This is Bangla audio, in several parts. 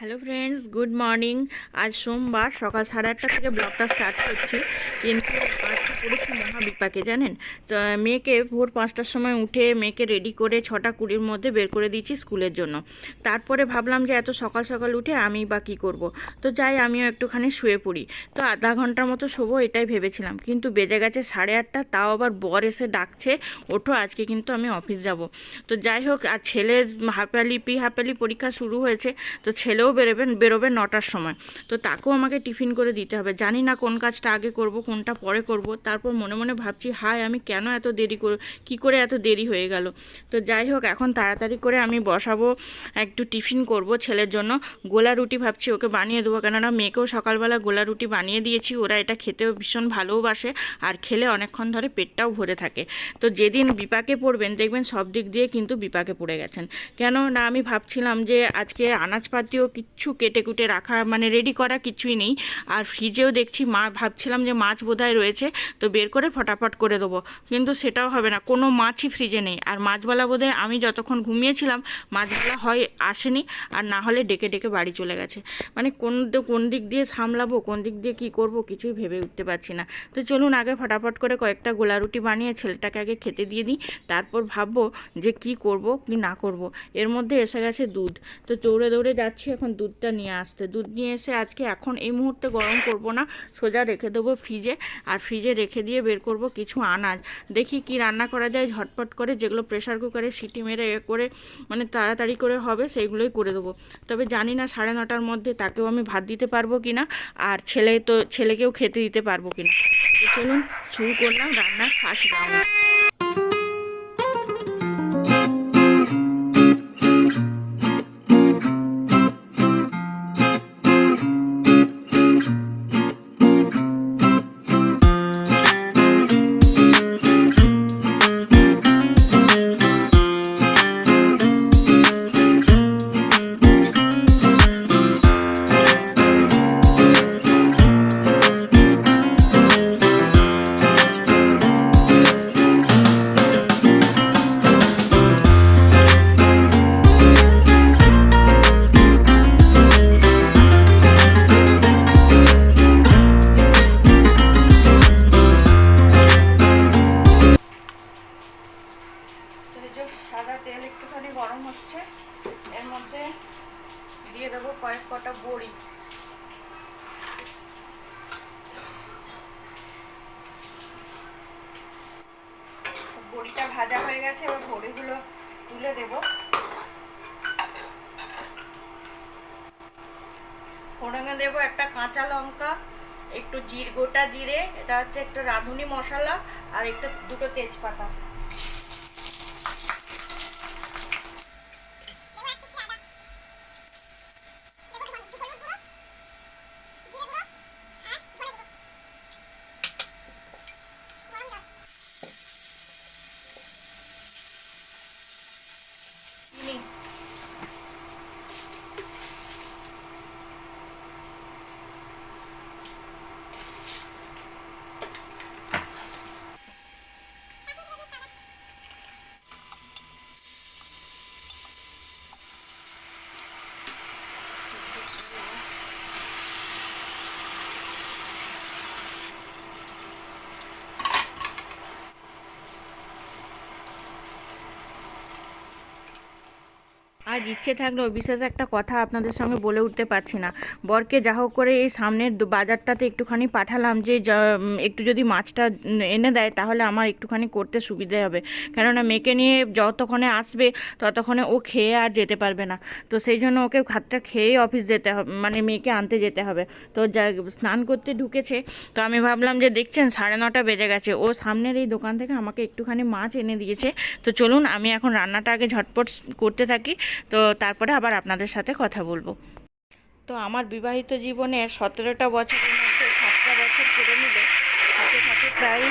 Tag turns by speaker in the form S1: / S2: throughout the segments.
S1: হ্যালো ফ্রেন্ডস গুড মর্নিং আজ সোমবার, সকাল সাড়ে আটটা থেকে ব্লগটা স্টার্ট করছি। কিন্তু আজকে পড়েছি মহাবিপাকে জানেন? মেয়েকে ভোর পাঁচটার সময় উঠে মেয়েকে রেডি করে ছটা কুড়ির মধ্যে বের করে দিয়েছি স্কুলের জন্য। তারপরে ভাবলাম যে, এত সকাল সকাল উঠে আমি বা কী করব? তো যাই, আমিও একটুখানি শুয়ে পড়ি। তো আধা ঘণ্টার মতো শোবো, এটাই ভেবেছিলাম। কিন্তু বেজে গেছে সাড়ে আটটা, তাও আবার বর এসে ডাকছে, ওঠো, আজকে কিন্তু আমি অফিস যাব। তো যাই হোক, আর ছেলের হাফালি পি হাফালি পরীক্ষা শুরু হয়েছে। তো ছেলেও বেরোবেন বেরোবে নটার সময়। তো তাকেও আমাকে টিফিন করে দিতে হবে। জানি না কোন কাজটা আগে করব, কোনটা পরে করব। তারপর মনে মনে ভাবছি, হায়, আমি কেন এত দেরি কর, কী করে এত দেরি হয়ে গেল? তো যাই হোক, এখন তাড়াতাড়ি করে আমি বসাবো, একটু টিফিন করব ছেলের জন্য। গোলা রুটি ভাবছি ওকে বানিয়ে দেবো। কেননা মেয়েকেও সকালবেলা গোলা রুটি বানিয়ে দিয়েছি। ওরা এটা খেতেও ভীষণ ভালোবাসে আর খেলে অনেকক্ষণ ধরে পেটটাও ভরে থাকে। তো যেদিন বিপাকে পড়বেন, দেখবেন সব দিক দিয়ে কিন্তু বিপাকে পড়ে গেছেন। কেন না আমি ভাবছিলাম যে আজকে আনাজপাতিও কিচ্ছু কেটে কুটে রাখা মানে রেডি করা কিছুই নেই। আর ফ্রিজেও দেখছি মা, ভাবছিলাম যে মাছ বোধহয় রয়েছে, তো বের করে ফটাফট করে দেবো। কিন্তু সেটাও হবে না, কোনো মাছই ফ্রিজে নেই। আর মাছওয়ালা বোধহয় আমি যতক্ষণ ঘুমিয়েছিলাম মাছবালা হয় আসেনি, আর না হলে ডেকে ডেকে বাড়ি চলে গেছে। মানে কোন কোন দিক দিয়ে সামলাবো, কোন দিক দিয়ে কী করব কিছুই ভেবে উঠতে পারছি না। তো চলুন আগে ফটাফট করে কয়েকটা গোলা রুটি বানিয়ে ছেলেটাকে আগে খেতে দিয়ে দিই। তারপর ভাববো যে কি করব, কি না করব। এর মধ্যে এসে গেছে দুধ। তো দৌড়ে দৌড়ে যাচ্ছি এখন দুধটা নিয়ে আসতে। দুধ নিয়ে এসে আজকে এখন এই মুহূর্তে গরম করব না, সোজা রেখে দেবো ফ্রিজে। আর ফ্রিজে রেখে দিয়ে বের করব কিছু আনাজ। দেখি কি রান্না করা যায়, ঝটপট করে যেগুলো প্রেশার কুকারে সিটি মেরে এ করে মানে তাড়াতাড়ি করে হবে সেইগুলোই করে দেবো। তবে জানি না সাড়ে নটার মধ্যে তাকেও আমি ভাত দিতে পারব কি না আর ছেলে তো, ছেলেকেও খেতে দিতে পারব কি না চলুন শুরু করলাম রান্নার ফার্স্ট রাউন্ড। জির গোটা জিরে এটা হচ্ছে একটা রাঁধুনি মশলা আর একটা দুটো তেজপাতা। আজ ইচ্ছে থাকলেও বিশেষ একটা কথা আপনাদের সঙ্গে বলে উঠতে পারছি না। বরকে যা হোক করে এই সামনের বাজারটাতে একটুখানি পাঠালাম যে একটু যদি মাছটা এনে দেয় তাহলে আমার একটুখানি করতে সুবিধে হবে। কেননা মেয়েকে নিয়ে যতক্ষণে আসবে, ততক্ষণে ও খেয়ে আর যেতে পারবে না। তো সেই জন্য ওকে ভাতটা খেয়েই অফিস যেতে হবে মানে মেয়েকে আনতে যেতে হবে। তো যা, স্নান করতে ঢুকেছে। তো আমি ভাবলাম যে, দেখছেন, সাড়ে নটা বেজে গেছে। ও সামনের এই দোকান থেকে আমাকে একটুখানি মাছ এনে দিয়েছে। তো চলুন, আমি এখন রান্নাটা আগে ঝটপট করতে থাকি। তো তারপরে আবার আপনাদের সাথে কথা বলব। তো আমার বিবাহিত জীবনে সতেরোটা বছরের মধ্যে সাতটা বছর করে নিলে সাথে সাথে প্রায়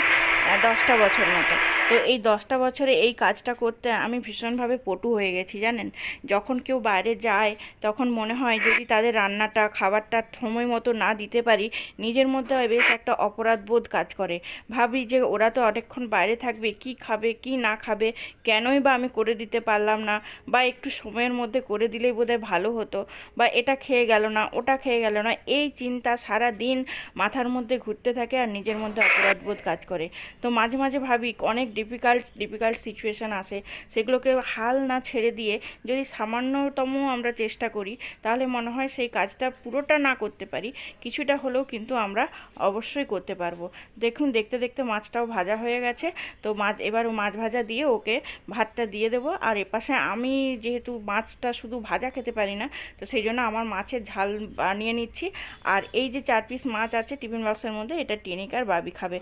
S1: দশটা বছর মতো। তো এই দশটা বছরে এই কাজটা করতে আমি ভীষণভাবে পটু হয়ে গেছি, জানেন? যখন কেউ বাইরে যায়, তখন মনে হয় যদি তাদের রান্নাটা, খাবারটা সময় মতো না দিতে পারি, নিজের মধ্যে বেশ একটা অপরাধ বোধ কাজ করে। ভাবি যে ওরা তো অনেকক্ষণ বাইরে থাকবে, কি খাবে, কি না খাবে, কেনই বা আমি করে দিতে পারলাম না? বা একটু সময়ের মধ্যে করে দিলেই বোধহয় ভালো হতো? বা এটা খেয়ে গেল না, ওটা খেয়ে গেল না? এই চিন্তা সারা দিন মাথার মধ্যে ঘুরতে থাকে আর নিজের মধ্যে অপরাধবোধ কাজ করে। তো মাঝে মাঝে ভাবি অনেক ডিফিকাল্ট ডিফিকাল্ট সিচুয়েশান আসে, সেগুলোকে হাল না ছেড়ে দিয়ে যদি সামান্যতম আমরা চেষ্টা করি, তাহলে মনে হয় সেই কাজটা পুরোটা না করতে পারি, কিছুটা হলেও কিন্তু আমরা অবশ্যই করতে পারব। দেখুন, দেখতে দেখতে মাছটাও ভাজা হয়ে গেছে, তো মাছ, এবার মাছ ভাজা দিয়ে ওকে ভাতটা দিয়ে দেবো, আর এপাশে আমি যেহেতু মাছটা শুধু ভাজা খেতে পারি না, তো সেই জন্য আমার মাছের ঝাল বানিয়ে নিচ্ছি, আর এই যে চার পিস মাছ আছে টিফিন বক্সের মধ্যে, এটা টেনিক আর বাবি খাবে।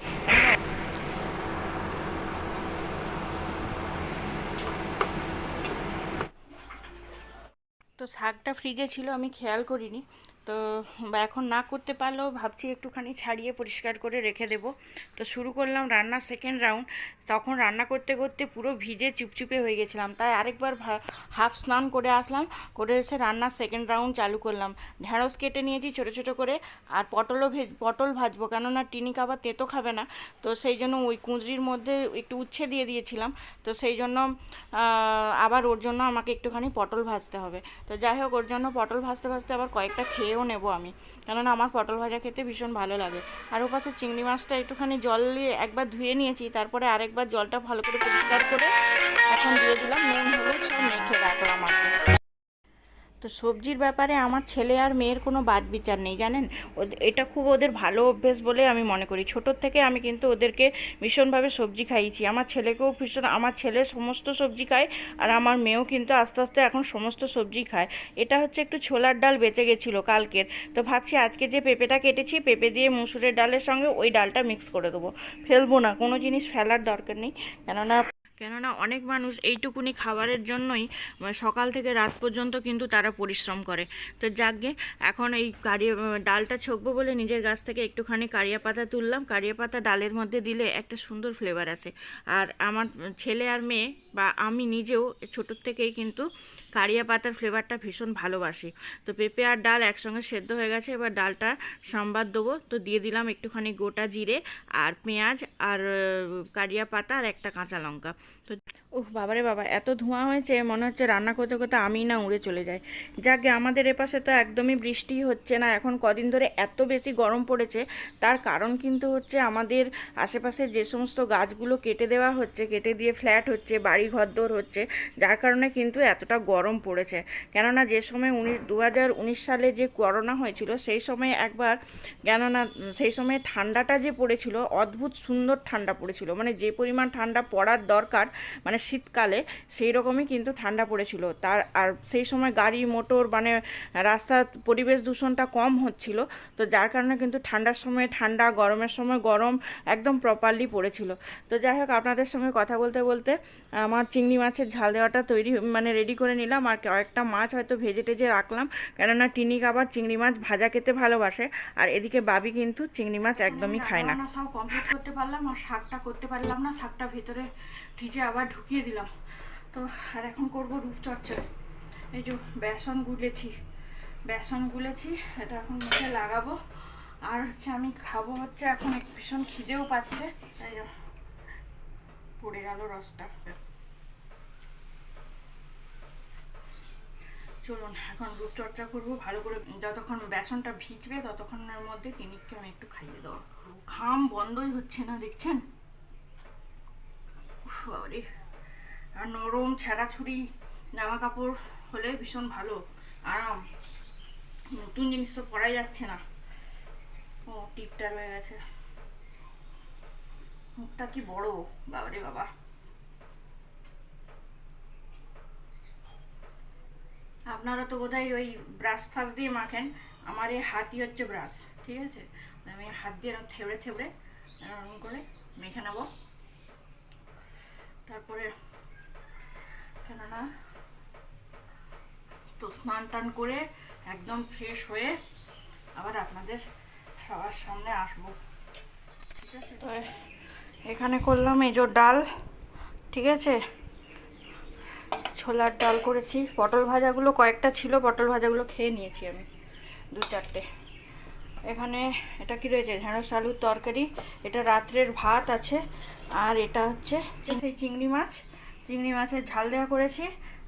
S1: তো শাকটা ফ্রিজে ছিল আমি খেয়াল করিনি। তো এখন না করতে পারলেও ভাবছি একটুখানি ছাড়িয়ে পরিষ্কার করে রেখে দেবো। তো শুরু করলাম রান্নার সেকেন্ড রাউন্ড তখন রান্না করতে করতে পুরো ভিজে চুপচুপে হয়ে গেছিলাম। তাই আরেকবার হাফ স্নান করে আসলাম। করে এসে রান্নার সেকেন্ড রাউন্ড চালু করলাম। ঢ্যাঁড়স কেটে নিয়েছি ছোটো ছোটো করে। আর পটলও ভেজ, পটল ভাজবো। কেননা টিনি আবার তেতো খাবে না। তো সেই জন্য ওই কুঁদরির মধ্যে একটু উচ্ছে দিয়ে দিয়েছিলাম। তো সেই জন্য আবার ওর জন্য আমাকে একটুখানি পটল ভাজতে হবে। তো যাই হোক, ওর জন্য পটল ভাজতে ভাজতে আবার কয়েকটা খেয়েও নেব আমি কেননা আমার পটল ভাজা খেতে ভীষণ ভালো লাগে আর ও পাশে চিংড়ি মাছটা একটুখানি জল দিয়ে একবার ধুয়ে নিয়েছি, তারপরে আরেকবার জলটা ভালো করে পরিষ্কার করে এখন দিয়ে দিলাম নুন, হলুদ সব মেখে রাখলাম আর কি। তো সবজির ব্যাপারে আমার ছেলে আর মেয়ের কোনো বাদ বিচার নেই, জানেন? এটা খুব ওদের ভালো অভ্যেস বলে আমি মনে করি। ছোটোর থেকে আমি কিন্তু ওদেরকে ভীষণভাবে সবজি খাইয়েছি। আমার ছেলেকেও ভীষণ, আমার ছেলে সমস্ত সবজি খায় আর আমার মেয়েও কিন্তু আস্তে আস্তে এখন সমস্ত সবজি খায়। এটা হচ্ছে একটু ছোলার ডাল বেঁচে গেছিল কালকের। তো ভাবছি আজকে যে পেঁপেটা কেটেছি, পেঁপে দিয়ে মুসুরের ডালের সঙ্গে ওই ডালটা মিক্স করে দেবো। ফেলব না, কোনো জিনিস ফেলার দরকার নেই। কেননা কেননা অনেক মানুষ এইটুকুনি খাবারের জন্যই সকাল থেকে রাত পর্যন্ত কিন্তু তারা পরিশ্রম করে। তো যাকগে, এখন এই কারিয়া, ডালটা ছকবো বলে নিজের গাছ থেকে একটুখানি কারিয়া পাতা তুললাম। কারিয়া পাতা ডালের মধ্যে দিলে একটা সুন্দর ফ্লেভার আছে। আর আমার ছেলে আর মেয়ে বা আমি নিজেও ছোটোর থেকেই কিন্তু কারিয়া পাতার ফ্লেভারটা ভীষণ ভালোবাসি। তো পেঁপে আর ডাল একসঙ্গে সেদ্ধ হয়ে গেছে, এবার ডালটা সম্বাদ দেবো। তো দিয়ে দিলাম একটুখানি গোটা জিরে আর পেঁয়াজ আর কারিয়া পাতা আর একটা কাঁচা লঙ্কা। তো ওহ বাবারে বাবা, এত ধোঁয়া হয়েছে, মনে হচ্ছে রান্না করতে করতে আমি না উড়ে চলে যাই। যাকে আমাদের এপাশে তো একদমই বৃষ্টি হচ্ছে না, এখন কদিন ধরে এত বেশি গরম পড়েছে, তার কারণ কিন্তু হচ্ছে আমাদের আশেপাশে যে সমস্ত গাছগুলো কেটে দেওয়া হচ্ছে, কেটে দিয়ে ফ্ল্যাট হচ্ছে বাড়ি ঘরদোর হচ্ছে, যার কারণে কিন্তু এতটা গরম পড়েছে। কেননা যে সময় উনিশ দু সালে যে করোনা হয়েছিল, সেই সময় একবার, কেননা সেই সময় ঠান্ডাটা যে পড়েছিল, অদ্ভুত সুন্দর ঠান্ডা পড়েছিল। মানে যে পরিমাণ ঠান্ডা পড়ার দরকার মানে শীতকালে সেই রকমই কিন্তু ঠান্ডা পড়েছিল। তার আর সেই সময় গাড়ি মোটর মানে রাস্তা পরিবেশ দূষণটা কম হচ্ছিল। তো যার কারণে কিন্তু ঠান্ডার সময় ঠান্ডা গরমের সময় গরম একদম প্রপারলি পড়েছিল। তো যাই হোক আপনাদের সঙ্গে কথা বলতে বলতে আমার চিংড়ি মাছের ঝাল দেওয়াটা তৈরি মানে রেডি করে নিলাম। আর কয়েকটা মাছ হয়তো ভেজে টেজে রাখলাম। কেননা টিনিক আবার চিংড়ি মাছ ভাজা খেতে ভালোবাসে। আর এদিকে বাবি কিন্তু চিংড়ি মাছ একদমই খায় না।
S2: সব কমপ্লিট করতে পারলাম। আর শাকটা করতে পারলাম না। শাকটা ভেতরে ফ্রিজে আবার ঢুকিয়ে দিলাম। তো আর এখন করব রূপচর্চা এই যে বেসন গুলেছি। বেসন গুলেছি, এটা এখন মুখে লাগাবো। আর হচ্ছে আমি খাব হচ্ছে এখন ভীষণ খিদেও পাচ্ছে। তাই যে পড়ে গেল রসটা। চলুন, এখন রূপচর্চা করব, ভালো করে যতক্ষণ বেসনটা ভিজবে ততক্ষণের মধ্যে তিনিককে আমি একটু খাইয়ে দেবো। ঘাম বন্ধই হচ্ছে না, দেখছেন? বাবারে। আর নরম ছেঁড়া ছেঁড়াছুড়ি জামা কাপড় হলে ভীষণ ভালো। আরাম। নতুন জিনিস তো পরাই যাচ্ছে না। ও, টিপটা রয়ে গেছে। মুখটা কি বড়? বাবারে বাবা। আপনারা তো বোধহয় ওই ব্রাশ ফাস দিয়ে মাখেন। আমার এই হাতই হচ্ছে ব্রাশ, ঠিক আছে? আমি হাত দিয়ে থেবড়ে থেবড়ে এরকম করে মেখে নেব। তারপরে কেননা তো স্নান টান করে একদম ফ্রেশ হয়ে আবার আপনাদের সবার সামনে আসব। ঠিক আছে?
S1: তো এখানে করলাম এজোর ডাল, ঠিক আছে? ছোলার ডাল করেছি, পটল ভাজাগুলো কয়েকটা ছিল, পটল ভাজাগুলো খেয়ে নিয়েছি আমি, দু চারটে। এখানে এটা কি রয়েছে? ঢেঁড়স আলুর তরকারি, এটা রাত্রের ভাত আছে। আর এটা হচ্ছে সেই চিংড়ি মাছ। চিংড়ি মাছের ঝাল দেওয়া করেছি।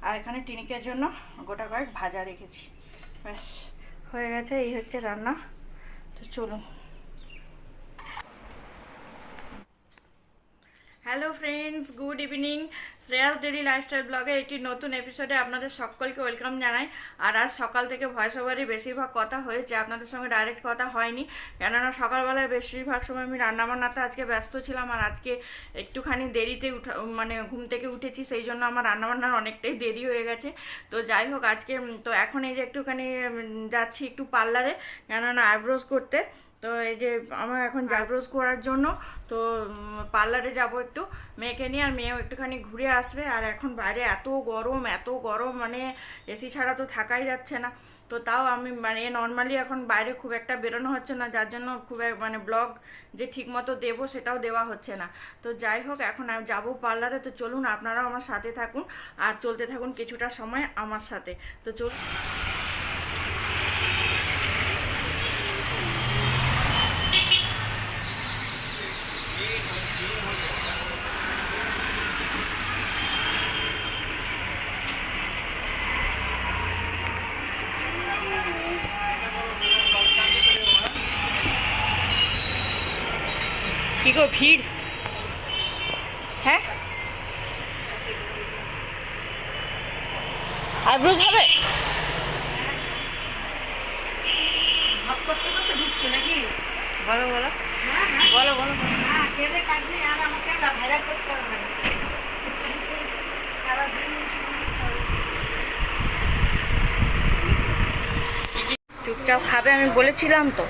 S1: আর এখানে টিনিকের জন্য গোটা কয়েক ভাজা রেখেছি। ব্যাস, হয়ে গেছে, এই হচ্ছে রান্না। তো চলুন। Hello friends good evening Shreyas daily lifestyle ব্লগের একটি নতুন এপিসোডে আপনাদের সকলকে ওয়েলকাম জানাই। আর আজ সকাল থেকে ভয়েস ওভারই বেশিরভাগ কথা হয়েছে, আপনাদের সঙ্গে ডাইরেক্ট কথা হয়নি। কেননা সকালবেলায় বেশিরভাগ সময় আমি রান্নাবান্নাতে আজকে ব্যস্ত ছিলাম আর আজকে একটুখানি দেরিতে উঠা মানে ঘুম থেকে উঠেছি, সেই জন্য আমার রান্নাবান্নার অনেকটাই দেরি হয়ে গেছে। তো যাই হোক, আজকে তো এখন এই যে একটুখানি যাচ্ছি একটু পার্লারে কেননা আইব্রোজ করতে। তো এই যে আমার এখন জাইব্রোজ করার জন্য তো পার্লারে যাব একটু। মেয়েকে নিয়ে আর মেয়েও একটুখানি ঘুরে আসবে। আর এখন বাইরে এত গরম এত গরম মানে এসি ছাড়া তো থাকাই যাচ্ছে না। তো তাও আমি মানে নর্মালি এখন বাইরে খুব একটা বেরোনো হচ্ছে না। যার জন্য খুব এক- মানে ব্লগ যে ঠিকমতো দেবো সেটাও দেওয়া হচ্ছে না। তো যাই হোক এখন আমি যাব পার্লারে। তো চলুন আপনারাও আমার সাথে থাকুন। আর চলতে থাকুন কিছুটা সময় আমার সাথে। তো চলুন। কি গো ভিড়? হ্যাঁ? আইব্রোজ হবে
S3: ভাব করতে করতে ঢুকছো নাকি
S1: বলো বলো বলো বলো
S3: না কেঁদে কাটলে আর আমাকে না ভাইরাল করতে হবে না সারাদিন
S1: চুপচাপ খাবে, আমি বলেছিলাম তো।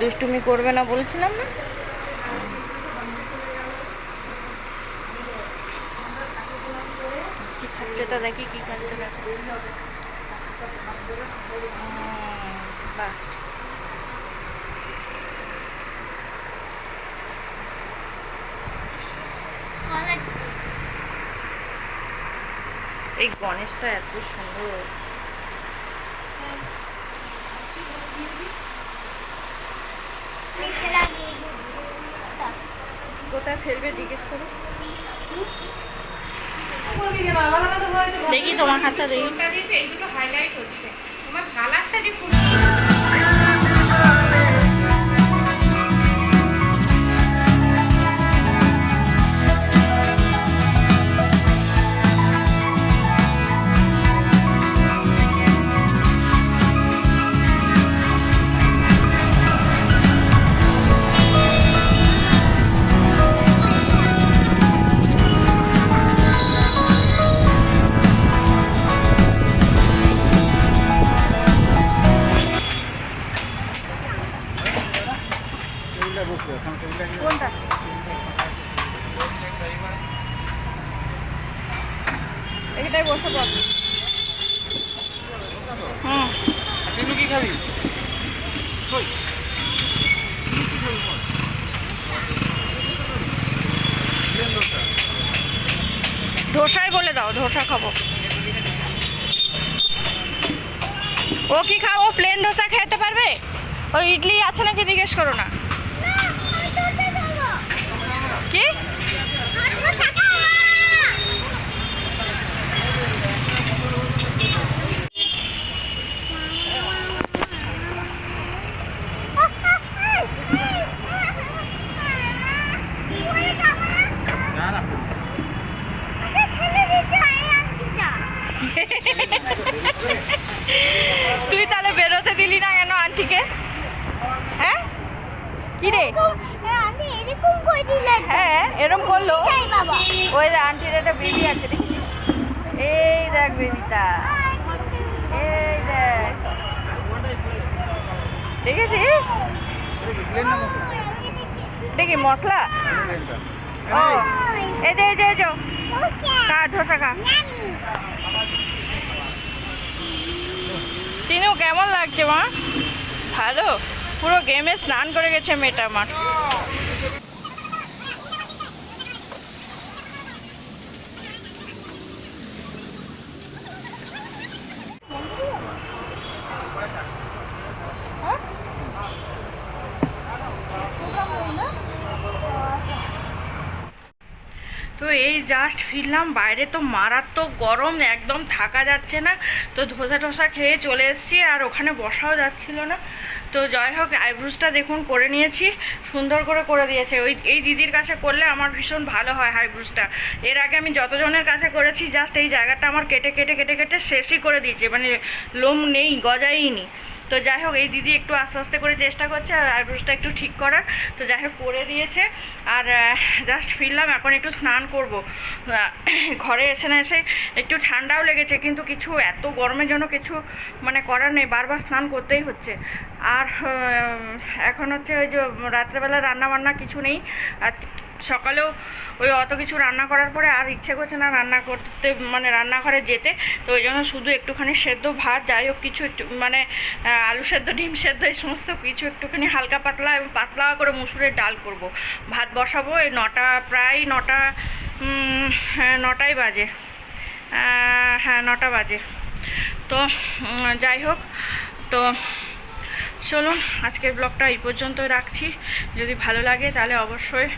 S1: দুষ্টুমি করবে না বলেছিলাম না। দেখি, কি খাচ্ছে দেখো বাহ। এই গণেশটা এত সুন্দর। কোথায় ফেলবে জিজ্ঞেস করো। দেখি তোমার হাতটা দেখি।
S4: দুটো হাইলাইট হচ্ছে। তোমার কালারটা যে খুব
S1: বলে ধোসা খাব। ও কি খাও? প্লেন ধোসা খেতে পারবে? ও ইডলি আছে নাকি? জিজ্ঞেস করো না কি
S5: না না
S1: তুই তাহলে বেরোতে দিলি না কেন আন্টিকে হ্যাঁ কি রে?
S6: আমি এরকম করে দিলে
S1: হ্যাঁ এরম করল? ওই আন্টির একটা বেবি আছে দেখি। এই দেখ বেবিটা। এই দেখ। দেখেছিস?
S5: না
S1: দেখি মশলা? ও এই যে এই যে এই যে। খা ধোসা খা। তিনিও কেমন লাগছে মা? ভালো? পুরো গেমে স্নান করে গেছে মেয়েটা আমার। এই জাস্ট ফিরলাম। বাইরে তো মারাত্মক গরম, একদম থাকা যাচ্ছে না। তো ধোসা টোসা খেয়ে চলে এসেছি আর ওখানে বসাও যাচ্ছিল না। তো যাই হোক, আইব্রুজটা দেখুন করে নিয়েছি। সুন্দর করে করে দিয়েছে। ওই, এই দিদির কাছে করলে আমার ভীষণ ভালো হয় আইব্রুজটা। এর আগে আমি যতজনের কাছে করেছি জাস্ট এই জায়গাটা আমার কেটে কেটে কেটে কেটে শেষই করে দিয়েছে। মানে লোম নেই গজাইনি তো যাই হোক, এই দিদি একটু আস্তে আস্তে করে চেষ্টা করছে আর আইব্রোসটা একটু ঠিক করার। তো যাই হোক, করে দিয়েছে। আর জাস্ট ফিরলাম, এখন একটু স্নান করব। ঘরে এসে না এসে একটু ঠান্ডাও লেগেছে, কিন্তু কিছু এত গরমের জন্য কিছু মানে করার নেই, বারবার স্নান করতেই হচ্ছে। আর এখন হচ্ছে ওই যে রাত্রেবেলা রান্না বান্না কিছু নেই। আজকে সকালেও ওই অত কিছু রান্না করার পরে আর ইচ্ছে করছে না রান্না করতে মানে রান্নাঘরে যেতে। তো ওই জন্য শুধু একটুখানি সেদ্ধ ভাত যাই হোক কিছু একটু মানে আলু সেদ্ধ ডিম সেদ্ধ এই সমস্ত কিছু একটুখানি হালকা পাতলা এবং পাতলা করে মুসুরের ডাল করব। ভাত বসাবো এই নটা প্রায় নটা হ্যাঁ, নটাই বাজে। হ্যাঁ নটা বাজে। তো যাই হোক তো চলুন, আজকের ব্লগটা এই পর্যন্ত রাখছি। যদি ভালো লাগে তাহলে অবশ্যই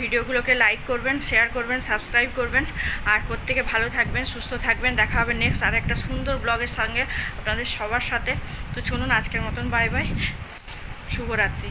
S1: ভিডিওগুলোকে লাইক করবেন শেয়ার করবেন সাবস্ক্রাইব করবেন। আর প্রত্যেকে ভালো থাকবেন, সুস্থ থাকবেন। দেখা হবে নেক্সট আর একটা সুন্দর ব্লগের সঙ্গে আপনাদের সবার সাথে। তো চলুন, আজকের মতন বাই বাই শুভরাত্রি।